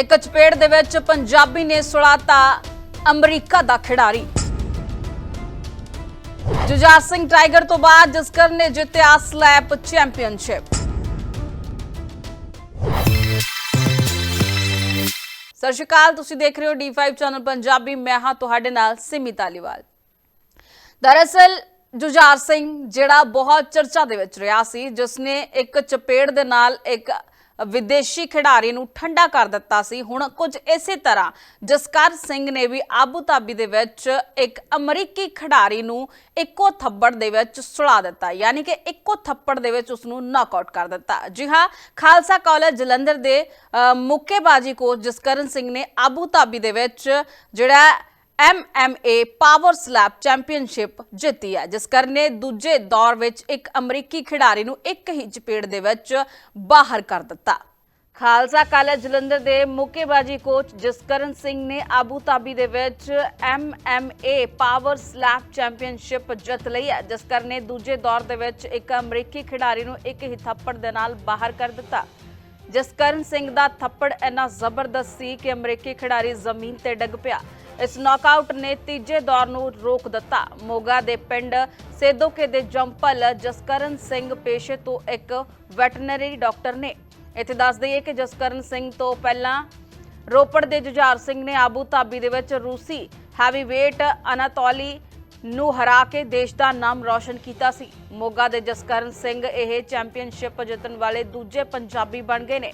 ਇੱਕ ਚਪੇੜ ਦੇ ਵਿੱਚ ਪੰਜਾਬੀ ਨੇ ਸੁਲਾਤਾ ਅਮਰੀਕਾ ਦਾ ਖਿਡਾਰੀ। ਜੁਝਾਰ ਸਿੰਘ ਟਾਈਗਰ ਤੋਂ ਬਾਅਦ ਜਸਕਰ ਨੇ ਜਿੱਤਿਆ ਸਲੈਪ ਚੈਂਪੀਅਨਸ਼ਿਪ। ਸਤਿ ਸ਼੍ਰੀ ਅਕਾਲ, ਤੁਸੀਂ ਦੇਖ ਰਹੇ ਹੋ D5 ਚੈਨਲ ਪੰਜਾਬੀ, ਮੈਂ ਹਾਂ ਤੁਹਾਡੇ ਨਾਲ ਸਿਮੀ ਤਾਲੀਵਾਲ ਦਰਅਸਲ, ਜੁਝਾਰ ਸਿੰਘ ਜਿਹੜਾ ਬਹੁਤ ਚਰਚਾ ਦੇ ਵਿੱਚ ਰਿਹਾ ਸੀ, ਜਿਸ ਨੇ ਇੱਕ ਚਪੇੜ ਦੇ ਨਾਲ ਇੱਕ ਵਿਦੇਸ਼ੀ ਖਿਡਾਰੀ ਨੂੰ ਠੰਡਾ ਕਰ ਦਿੱਤਾ ਸੀ। ਹੁਣ ਕੁਝ ਇਸੇ ਤਰ੍ਹਾਂ ਜਸਕਰ ਸਿੰਘ ਨੇ ਵੀ ਆਬੂ ਧਾਬੀ ਦੇ ਵਿੱਚ ਇੱਕ ਅਮਰੀਕੀ ਖਿਡਾਰੀ ਨੂੰ ਇੱਕੋ ਥੱਪੜ ਦੇ ਵਿੱਚ ਸੁਲਾ ਦਿੱਤਾ। ਯਾਨੀ ਕਿ ਇੱਕੋ ਥੱਪੜ ਦੇ ਵਿੱਚ ਉਸ ਨੂੰ ਨੌਕਆਊਟ ਕਰ ਦਿੱਤਾ। ਜੀ ਹਾਂ, ਖਾਲਸਾ ਕਾਲਜ ਜਲੰਧਰ ਦੇ ਮੁੱਕੇਬਾਜ਼ੀ ਕੋਚ ਜਸਕਰਨ ਸਿੰਘ ਨੇ ਆਬੂ ਧਾਬੀ ਦੇ ਵਿੱਚ ਜਿਹੜਾ MMA ਪਾਵਰ ਸਲੈਪ ਚੈਂਪੀਅਨਸ਼ਿਪ ਜਿੱਤੀ ਹੈ, ਜਿਸ ਕਰਨੇ ਦੂਜੇ ਦੌਰ ਵਿੱਚ ਇੱਕ ਅਮਰੀਕੀ ਖਿਡਾਰੀ ਨੂੰ ਇੱਕ ਹੀ ਚਪੇੜ ਦੇ ਵਿੱਚ ਬਾਹਰ ਕਰ ਦਿੱਤਾ। ਖਾਲਸਾ ਕਾਲਜ ਜਲੰਧਰ ਦੇ ਮੁੱਕੇਬਾਜ਼ੀ ਕੋਚ ਜਸਕਰਨ ਸਿੰਘ ਨੇ ਆਬੂ ਧਾਬੀ ਦੇ ਵਿੱਚ MMA ਪਾਵਰ ਸਲੈਪ ਚੈਂਪੀਅਨਸ਼ਿਪ ਜਿੱਤ ਲਈ ਹੈ, ਜਿਸ ਕਰਨੇ ਦੂਜੇ ਦੌਰ ਦੇ ਵਿੱਚ ਇੱਕ ਅਮਰੀਕੀ ਖਿਡਾਰੀ ਨੂੰ ਇੱਕ ਹੀ ਥੱਪੜ ਦੇ ਨਾਲ ਬਾਹਰ ਕਰ ਦਿੱਤਾ। ਜਸਕਰਨ ਸਿੰਘ ਦਾ ਥੱਪੜ ਇੰਨਾ ਜ਼ਬਰਦਸਤ ਸੀ ਕਿ ਅਮਰੀਕੀ ਖਿਡਾਰੀ ਜ਼ਮੀਨ ਤੇ ਡਿੱਗ ਪਿਆ। ਇਸ ਨੌਕਆਊਟ ਨੇ ਤੀਜੇ ਦੌਰ ਨੂੰ ਰੋਕ ਦਿੱਤਾ। ਮੋਗਾ ਦੇ ਪਿੰਡ ਸੇਦੋਕੇ ਦੇ ਜੰਪਲ ਜਸਕਰਨ ਸਿੰਘ ਪੇਸ਼ੇ ਤੋਂ ਇੱਕ ਵੈਟਰਨਰੀ ਡਾਕਟਰ ਨੇ। ਇੱਥੇ ਦੱਸ ਦਈਏ ਕਿ ਜਸਕਰਨ ਸਿੰਘ ਤੋਂ ਪਹਿਲਾਂ ਰੋਪੜ ਦੇ ਜੁਝਾਰ ਸਿੰਘ ਨੇ ਆਬੂ ਧਾਬੀ ਦੇ ਵਿੱਚ ਰੂਸੀ ਹੈਵੀਵੇਟ ਅਨਾਤੋਲੀ ਨੂੰ ਹਰਾ ਕੇ ਦੇਸ਼ ਦਾ ਨਾਮ ਰੌਸ਼ਨ ਕੀਤਾ ਸੀ। ਮੋਗਾ ਦੇ ਜਸਕਰਨ ਸਿੰਘ ਇਹ ਚੈਂਪੀਅਨਸ਼ਿਪ ਜਿੱਤਣ ਵਾਲੇ ਦੂਜੇ ਪੰਜਾਬੀ ਬਣ ਗਏ ਨੇ।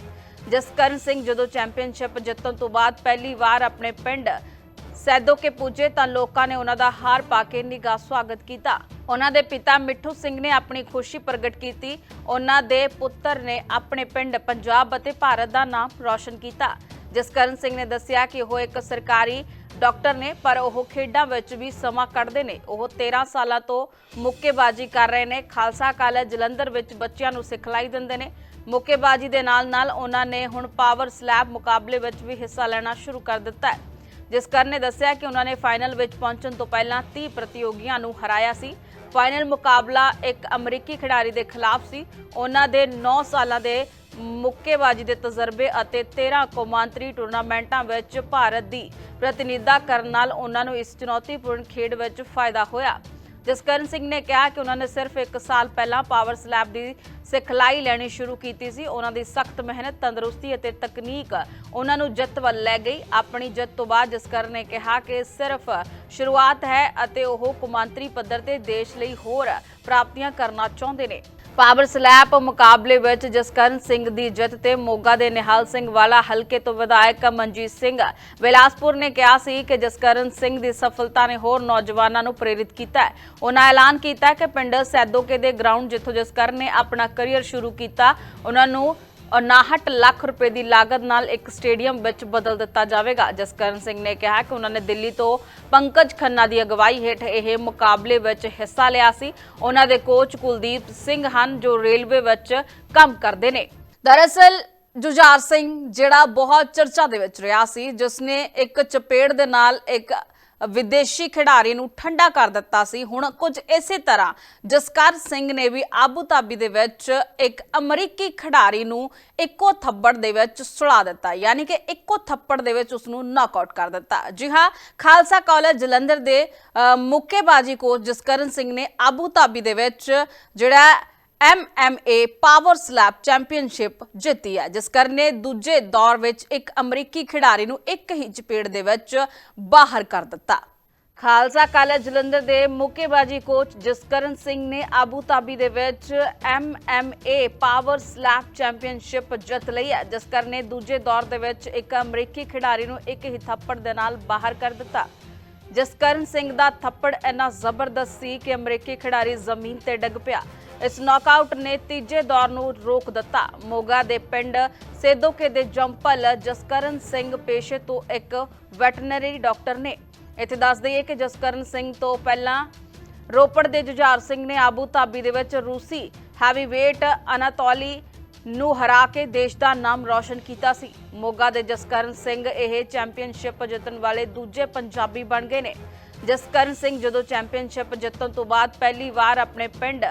ਜਸਕਰਨ ਸਿੰਘ ਜਦੋਂ ਚੈਂਪੀਅਨਸ਼ਿਪ ਜਿੱਤਣ ਤੋਂ ਬਾਅਦ ਪਹਿਲੀ ਵਾਰ ਆਪਣੇ ਪਿੰਡ ਸੈਦੋ ਕੇ ਪੁੱਜੇ ਤਾਂ ਲੋਕਾਂ ਨੇ ਉਹਨਾਂ ਦਾ ਹਾਰ ਪਾ ਕੇ ਨਿੱਘਾ ਸਵਾਗਤ ਕੀਤਾ। ਉਹਨਾਂ ਦੇ ਪਿਤਾ ਮਿੱਠੂ ਸਿੰਘ ਨੇ ਆਪਣੀ ਖੁਸ਼ੀ ਪ੍ਰਗਟ ਕੀਤੀ। ਉਹਨਾਂ ਦੇ ਪੁੱਤਰ ਨੇ ਆਪਣੇ ਪਿੰਡ ਪੰਜਾਬ ਅਤੇ ਭਾਰਤ ਦਾ ਨਾਮ ਰੌਸ਼ਨ ਕੀਤਾ। ਜਿਸ ਕਰਨ ਸਿੰਘ ਨੇ ਦੱਸਿਆ ਕਿ ਉਹ ਇੱਕ ਸਰਕਾਰੀ ਡਾਕਟਰ ਨੇ, ਪਰ ਉਹ ਖੇਡਾਂ ਵਿੱਚ ਵੀ ਸਮਾਂ ਕੱਢਦੇ ਨੇ। ਉਹ 13 ਸਾਲਾਂ ਤੋਂ ਮੁੱਕੇਬਾਜ਼ੀ ਕਰ ਰਹੇ ਨੇ। ਖਾਲਸਾ ਕਾਲਜ ਜਲੰਧਰ ਵਿੱਚ ਬੱਚਿਆਂ ਨੂੰ ਸਿਖਲਾਈ ਦਿੰਦੇ ਨੇ। ਮੁੱਕੇਬਾਜ਼ੀ ਦੇ ਨਾਲ-ਨਾਲ ਉਹਨਾਂ ਨੇ ਹੁਣ ਪਾਵਰ ਸਲੈਬ ਮੁਕਾਬਲੇ ਵਿੱਚ ਵੀ ਹਿੱਸਾ ਲੈਣਾ ਸ਼ੁਰੂ ਕਰ ਦਿੱਤਾ ਹੈ। ਜਿਸਕਰ ਨੇ ਦੱਸਿਆ ਕਿ ਉਹਨਾਂ ਨੇ ਫਾਈਨਲ ਵਿੱਚ ਪਹੁੰਚਣ ਤੋਂ ਪਹਿਲਾਂ 30 ਪ੍ਰਤੀਯੋਗੀਆਂ ਨੂੰ ਹਰਾਇਆ ਸੀ। ਫਾਈਨਲ ਮੁਕਾਬਲਾ ਇੱਕ ਅਮਰੀਕੀ ਖਿਡਾਰੀ ਦੇ ਖਿਲਾਫ ਸੀ। ਉਹਨਾਂ ਦੇ 9 ਸਾਲਾਂ ਦੇ ਮੁੱਕੇਬਾਜ਼ੀ ਦੇ ਤਜਰਬੇ ਅਤੇ 13 ਕੌਮਾਂਤਰੀ ਟੂਰਨਾਮੈਂਟਾਂ ਵਿੱਚ ਭਾਰਤ ਦੀ ਪ੍ਰਤੀਨਿਧਤਾ ਕਰਨ ਨਾਲ ਉਹਨਾਂ ਨੂੰ ਇਸ ਚੁਣੌਤੀਪੂਰਨ ਖੇਡ ਵਿੱਚ ਫਾਇਦਾ ਹੋਇਆ। ਜਸਕਰਨ ਸਿੰਘ ਨੇ ਕਿਹਾ ਕਿ ਉਹਨਾਂ ਨੇ ਸਿਰਫ 1 ਸਾਲ ਪਹਿਲਾਂ ਪਾਵਰ ਸਲੈਬ ਦੀ ਸਿਖਲਾਈ ਲੈਣੀ ਸ਼ੁਰੂ ਕੀਤੀ ਸੀ। ਉਹਨਾਂ ਦੀ ਸਖਤ ਮਿਹਨਤ, ਤੰਦਰੁਸਤੀ ਅਤੇ ਤਕਨੀਕ ਉਹਨਾਂ ਨੂੰ ਜਿੱਤ ਵੱਲ ਲੈ ਗਈ। ਆਪਣੀ ਜਿੱਤ ਤੋਂ ਬਾਅਦ ਜਸਕਰਨ ਨੇ ਕਿਹਾ ਕਿ ਸਿਰਫ ਸ਼ੁਰੂਆਤ ਹੈ ਅਤੇ ਉਹ ਕੌਮਾਂਤਰੀ ਪੱਧਰ ਤੇ ਦੇਸ਼ ਲਈ ਹੋਰ ਪ੍ਰਾਪਤੀਆਂ ਕਰਨਾ ਚਾਹੁੰਦੇ ਨੇ। ਪਾਵਰ ਸਲੈਪ ਮੁਕਾਬਲੇ ਵਿੱਚ ਜਸਕਰਨ ਸਿੰਘ ਦੀ ਜਿੱਤ ਤੇ ਮੋਗਾ ਦੇ ਨਿਹਾਲ ਸਿੰਘ ਵਾਲਾ ਹਲਕੇ ਤੋਂ ਵਿਧਾਇਕ ਮਨਜੀਤ ਸਿੰਘ ਵਿਲਾਸਪੁਰ ਨੇ ਕਿਹਾ ਸੀ ਕਿ ਜਸਕਰਨ ਸਿੰਘ ਦੀ ਸਫਲਤਾ ਨੇ ਹੋਰ ਨੌਜਵਾਨਾਂ ਨੂੰ ਪ੍ਰੇਰਿਤ ਕੀਤਾ ਹੈ। ਉਹਨਾਂ ਐਲਾਨ ਕੀਤਾ ਕਿ ਪਿੰਡ ਸੈਦੋਕੇ ਦੇ ਗਰਾਊਂਡ ਜਿੱਥੋਂ ਜਸਕਰਨ ਨੇ ਆਪਣਾ ਕਰੀਅਰ ਸ਼ੁਰੂ ਕੀਤਾ, ਉਹਨਾਂ ਨੂੰ 59 ਲੱਖ ਰੁਪਏ ਦੀ ਲਾਗਤ ਨਾਲ ਇੱਕ ਸਟੇਡੀਅਮ ਵਿੱਚ ਬਦਲ ਦਿੱਤਾ ਜਾਵੇਗਾ। ਜਸਕਰਨ ਸਿੰਘ ਨੇ ਕਿਹਾ ਕਿ ਉਹਨਾਂ ਨੇ ਦਿੱਲੀ ਤੋਂ ਪੰਕਜ ਖੰਨਾ ਦੀ ਅਗਵਾਈ ਹੇਠ ਇਹ ਮੁਕਾਬਲੇ ਵਿੱਚ ਹਿੱਸਾ ਲਿਆ ਸੀ। ਉਹਨਾਂ ਦੇ ਕੋਚ ਕੁਲਦੀਪ ਸਿੰਘ ਹਨ, ਜੋ ਰੇਲਵੇ ਵਿੱਚ ਕੰਮ ਕਰਦੇ ਨੇ। ਦਰਅਸਲ, ਜੁਝਾਰ ਸਿੰਘ ਜਿਹੜਾ ਬਹੁਤ ਚਰਚਾ ਦੇ ਵਿੱਚ ਰਿਹਾ ਸੀ, ਜਿਸ ਨੇ ਇੱਕ ਚਪੇੜ ਦੇ ਨਾਲ ਇੱਕ ਵਿਦੇਸ਼ੀ ਖਿਡਾਰੀ ਨੂੰ ਠੰਡਾ ਕਰ ਦਿੱਤਾ ਸੀ। ਹੁਣ ਕੁਝ ਇਸੇ ਤਰ੍ਹਾਂ ਜਸਕਰ ਸਿੰਘ ਨੇ ਵੀ ਆਬੂ ਧਾਬੀ ਦੇ ਵਿੱਚ ਇੱਕ ਅਮਰੀਕੀ ਖਿਡਾਰੀ ਨੂੰ ਇੱਕੋ ਥੱਪੜ ਦੇ ਵਿੱਚ ਸੁਲਾ ਦਿੱਤਾ। ਯਾਨੀ ਕਿ ਇੱਕੋ ਥੱਪੜ ਦੇ ਵਿੱਚ ਉਸ ਨੂੰ ਨੌਕਆਊਟ ਕਰ ਦਿੱਤਾ। ਜੀ ਹਾਂ, ਖਾਲਸਾ ਕਾਲਜ ਜਲੰਧਰ ਦੇ ਮੁੱਕੇਬਾਜ਼ੀ ਕੋਚ ਜਸਕਰਨ ਸਿੰਘ ਨੇ ਆਬੂ ਧਾਬੀ ਦੇ ਵਿੱਚ ਜਿਹੜਾ MMA ਪਾਵਰ ਸਲੈਪ ਚੈਂਪੀਅਨਸ਼ਿਪ ਜਿੱਤੀ ਹੈ, ਜਿਸ ਕਰਨੇ ਦੂਜੇ ਦੌਰ ਵਿੱਚ ਇੱਕ ਅਮਰੀਕੀ ਖਿਡਾਰੀ ਨੂੰ ਇੱਕ ਹੀ ਚਪੇੜ ਦੇ ਵਿੱਚ ਬਾਹਰ ਕਰ ਦਿੱਤਾ। ਖਾਲਸਾ ਕਾਲਜ ਜਲੰਧਰ ਦੇ ਮੁੱਕੇਬਾਜ਼ੀ ਕੋਚ ਜਸਕਰਨ ਸਿੰਘ ਨੇ ਆਬੂ ਧਾਬੀ ਦੇ ਵਿੱਚ MMA ਪਾਵਰ ਸਲੈਪ ਚੈਂਪੀਅਨਸ਼ਿਪ ਜਿੱਤ ਲਈ ਹੈ, ਜਿਸ ਕਰਨੇ ਦੂਜੇ ਦੌਰ ਦੇ ਵਿੱਚ ਇੱਕ ਅਮਰੀਕੀ ਖਿਡਾਰੀ ਨੂੰ ਇੱਕ ਹੀ ਥੱਪੜ ਦੇ ਨਾਲ ਬਾਹਰ ਕਰ ਦਿੱਤਾ। ਜਸਕਰਨ ਸਿੰਘ ਦਾ ਥੱਪੜ ਇੰਨਾ ਜ਼ਬਰਦਸਤ ਸੀ ਕਿ ਅਮਰੀਕੀ ਖਿਡਾਰੀ ਜ਼ਮੀਨ ਤੇ ਡਿੱਗ ਪਿਆ। ਇਸ ਨੌਕਆਊਟ ਨੇ ਤੀਜੇ ਦੌਰ ਨੂੰ ਰੋਕ ਦਿੱਤਾ। ਮੋਗਾ ਦੇ ਪਿੰਡ ਸੇਦੋਕੇ ਦੇ ਜੰਪਲ ਜਸਕਰਨ ਸਿੰਘ ਪੇਸ਼ੇ ਤੋਂ ਇੱਕ ਵੈਟਰਨਰੀ ਡਾਕਟਰ ਨੇ। ਇੱਥੇ ਦੱਸ ਦਈਏ ਕਿ ਜਸਕਰਨ ਸਿੰਘ ਤੋਂ ਪਹਿਲਾਂ ਰੋਪੜ ਦੇ ਜੁਝਾਰ ਸਿੰਘ ਨੇ ਆਬੂ ਧਾਬੀ ਦੇ ਵਿੱਚ ਰੂਸੀ ਹੈਵੀਵੇਟ ਅਨਾਤੋਲੀ ਨੂੰ ਹਰਾ ਕੇ ਦੇਸ਼ ਦਾ ਨਾਮ ਰੌਸ਼ਨ ਕੀਤਾ ਸੀ। ਮੋਗਾ ਦੇ ਜਸਕਰਨ ਸਿੰਘ ਇਹ ਚੈਂਪੀਅਨਸ਼ਿਪ ਜਿੱਤਣ ਵਾਲੇ ਦੂਜੇ ਪੰਜਾਬੀ ਬਣ ਗਏ ਨੇ। ਜਸਕਰਨ ਸਿੰਘ ਜਦੋਂ ਚੈਂਪੀਅਨਸ਼ਿਪ ਜਿੱਤਣ ਤੋਂ ਬਾਅਦ ਪਹਿਲੀ ਵਾਰ ਆਪਣੇ ਪਿੰਡ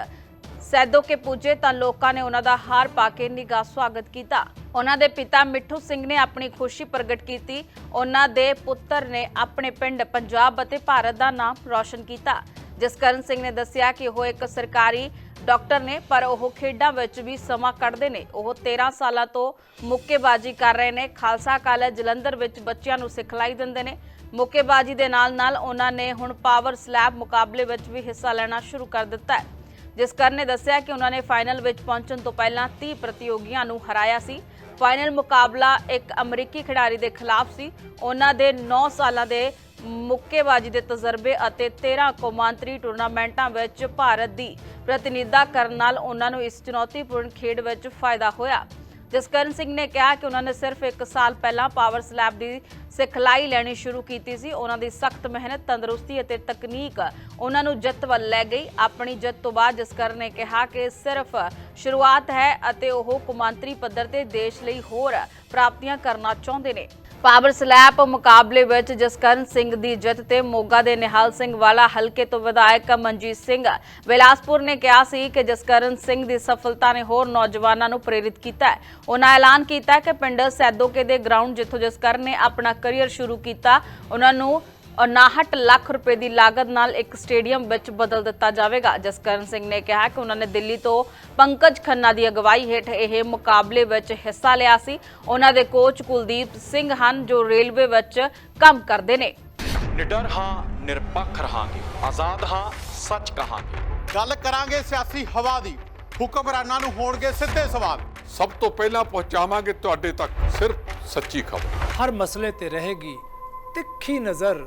ਸੈਦੋ ਕੇ ਪੁੱਜੇ ਤਾਂ ਲੋਕਾਂ ਨੇ ਉਹਨਾਂ ਦਾ ਹਾਰ ਪਾ ਕੇ ਨਿੱਘਾ ਸਵਾਗਤ ਕੀਤਾ। ਉਹਨਾਂ ਦੇ ਪਿਤਾ ਮਿੱਠੂ ਸਿੰਘ ਨੇ ਆਪਣੀ ਖੁਸ਼ੀ ਪ੍ਰਗਟ ਕੀਤੀ। ਉਹਨਾਂ ਦੇ ਪੁੱਤਰ ਨੇ ਆਪਣੇ ਪਿੰਡ ਪੰਜਾਬ ਅਤੇ ਭਾਰਤ ਦਾ ਨਾਮ ਰੌਸ਼ਨ ਕੀਤਾ। ਜਸਕਰਨ ਸਿੰਘ ਨੇ ਦੱਸਿਆ ਕਿ ਉਹ ਇੱਕ ਸਰਕਾਰੀ ਡਾਕਟਰ ਨੇ, ਪਰ ਉਹ ਖੇਡਾਂ ਵਿੱਚ ਵੀ ਸਮਾਂ ਕੱਢਦੇ ਨੇ। ਉਹ 13 ਸਾਲਾਂ ਤੋਂ ਮੁੱਕੇਬਾਜ਼ੀ ਕਰ ਰਹੇ ਨੇ। ਖਾਲਸਾ ਕਾਲਜ ਜਲੰਧਰ ਵਿੱਚ ਬੱਚਿਆਂ ਨੂੰ ਸਿਖਲਾਈ ਦਿੰਦੇ ਨੇ। ਮੁੱਕੇਬਾਜ਼ੀ ਦੇ ਨਾਲ-ਨਾਲ ਉਹਨਾਂ ਨੇ ਹੁਣ ਪਾਵਰ ਸਲੈਬ ਮੁਕਾਬਲੇ ਵਿੱਚ ਵੀ ਹਿੱਸਾ ਲੈਣਾ ਸ਼ੁਰੂ ਕਰ ਦਿੱਤਾ ਹੈ। ਜਸਕਰਨ ਨੇ ਦੱਸਿਆ ਕਿ ਉਹਨਾਂ ਨੇ ਫਾਈਨਲ ਵਿੱਚ ਪਹੁੰਚਣ ਤੋਂ ਪਹਿਲਾਂ 30 ਪ੍ਰਤੀਯੋਗੀਆਂ ਨੂੰ ਹਰਾਇਆ ਸੀ। ਫਾਈਨਲ ਮੁਕਾਬਲਾ ਇੱਕ ਅਮਰੀਕੀ ਖਿਡਾਰੀ ਦੇ ਖਿਲਾਫ ਸੀ। ਉਹਨਾਂ ਦੇ 9 ਸਾਲਾਂ ਦੇ ਮੁੱਕੇਬਾਜ਼ੀ ਦੇ ਤਜਰਬੇ ਅਤੇ 13 ਕੌਮਾਂਤਰੀ ਟੂਰਨਾਮੈਂਟਾਂ ਵਿੱਚ ਭਾਰਤ ਦੀ ਪ੍ਰਤੀਨਿਧਤਾ ਕਰਨ ਨਾਲ ਉਹਨਾਂ ਨੂੰ ਇਸ ਚੁਣੌਤੀਪੂਰਨ ਖੇਡ ਵਿੱਚ ਫਾਇਦਾ ਹੋਇਆ। ਜਸਕਰਨ ਸਿੰਘ ਨੇ ਕਿਹਾ ਕਿ ਉਹਨਾਂ ਨੇ ਸਿਰਫ 1 ਸਾਲ ਪਹਿਲਾਂ ਪਾਵਰ ਸਲੈਬ ਦੀ ਸਿਖਲਾਈ ਲੈਣੀ ਸ਼ੁਰੂ ਕੀਤੀ ਸੀ। ਉਹਨਾਂ ਦੀ ਸਖਤ ਮਿਹਨਤ, ਤੰਦਰੁਸਤੀ ਅਤੇ ਤਕਨੀਕ ਉਹਨਾਂ ਨੂੰ ਜਿੱਤ ਵੱਲ ਲੈ ਗਈ। ਆਪਣੀ ਜਿੱਤ ਤੋਂ ਬਾਅਦ ਜਸਕਰਨ ਨੇ ਕਿਹਾ ਕਿ ਸਿਰਫ ਸ਼ੁਰੂਆਤ ਹੈ ਅਤੇ ਉਹ ਕੌਮਾਂਤਰੀ ਪੱਧਰ ਤੇ ਦੇਸ਼ ਲਈ ਹੋਰ ਪ੍ਰਾਪਤੀਆਂ ਕਰਨਾ ਚਾਹੁੰਦੇ ਨੇ। ਪਾਵਰ ਸਲੈਪ ਮੁਕਾਬਲੇ ਵਿੱਚ ਜਸਕਰਨ ਸਿੰਘ ਦੀ ਜਿੱਤ ਤੇ ਮੋਗਾ ਦੇ ਨਿਹਾਲ ਸਿੰਘ ਵਾਲਾ ਹਲਕੇ ਤੋਂ ਵਿਧਾਇਕ ਮਨਜੀਤ ਸਿੰਘ ਵਿਲਾਸਪੁਰ ਨੇ ਕਿਹਾ ਸੀ ਕਿ ਜਸਕਰਨ ਸਿੰਘ ਦੀ ਸਫਲਤਾ ਨੇ ਹੋਰ ਨੌਜਵਾਨਾਂ ਨੂੰ ਪ੍ਰੇਰਿਤ ਕੀਤਾ ਹੈ। ਉਹਨਾਂ ਐਲਾਨ ਕੀਤਾ ਕਿ ਪਿੰਡ ਸੈਦੋਕੇ ਦੇ ਗਰਾਊਂਡ ਜਿੱਥੋਂ ਜਸਕਰਨ ਨੇ ਆਪਣਾ ਕਰੀਅਰ ਸ਼ੁਰੂ ਕੀਤਾ, ਉਹਨਾਂ ਨੂੰ 59 ਲੱਖ ਰੁਪਏ ਦੀ ਲਾਗਤ ਨਾਲ ਇੱਕ ਸਟੇਡੀਅਮ ਵਿੱਚ ਬਦਲ ਦਿੱਤਾ ਜਾਵੇਗਾ। ਜਸਕਰਨ ਸਿੰਘ ਨੇ ਕਿਹਾ ਕਿ ਉਹਨਾਂ ਨੇ ਦਿੱਲੀ ਤੋਂ ਪੰਕਜ ਖੰਨਾ ਦੀ ਅਗਵਾਈ ਹੇਠ ਇਹ ਮੁਕਾਬਲੇ ਵਿੱਚ ਹਿੱਸਾ ਲਿਆ ਸੀ। ਉਹਨਾਂ ਦੇ ਕੋਚ ਕੁਲਦੀਪ ਸਿੰਘ ਹਨ ਜੋ ਰੇਲਵੇ ਵਿੱਚ ਕੰਮ ਕਰਦੇ ਨੇ। ਨਿਡਰ ਹਾਂ ਨਿਰਪੱਖ ਰਹਾਂਗੇ। ਆਜ਼ਾਦ ਹਾਂ ਸੱਚ ਕਹਾਂਗੇ। ਗੱਲ ਕਰਾਂਗੇ ਸਿਆਸੀ ਹਵਾ ਦੀ। ਹੁਕਮਰਾਨਾਂ ਨੂੰ ਹੋਣਗੇ ਸਿੱਧੇ ਸਵਾਲ। ਸਭ ਤੋਂ ਪਹਿਲਾਂ ਪਹੁੰਚਾਵਾਂਗੇ ਤੁਹਾਡੇ ਤੱਕ ਸਿਰਫ ਸੱਚੀ ਖਬਰ। ਹਰ ਮਸਲੇ ਤੇ ਰਹੇਗੀ ਤਿੱਖੀ ਨਜ਼ਰ।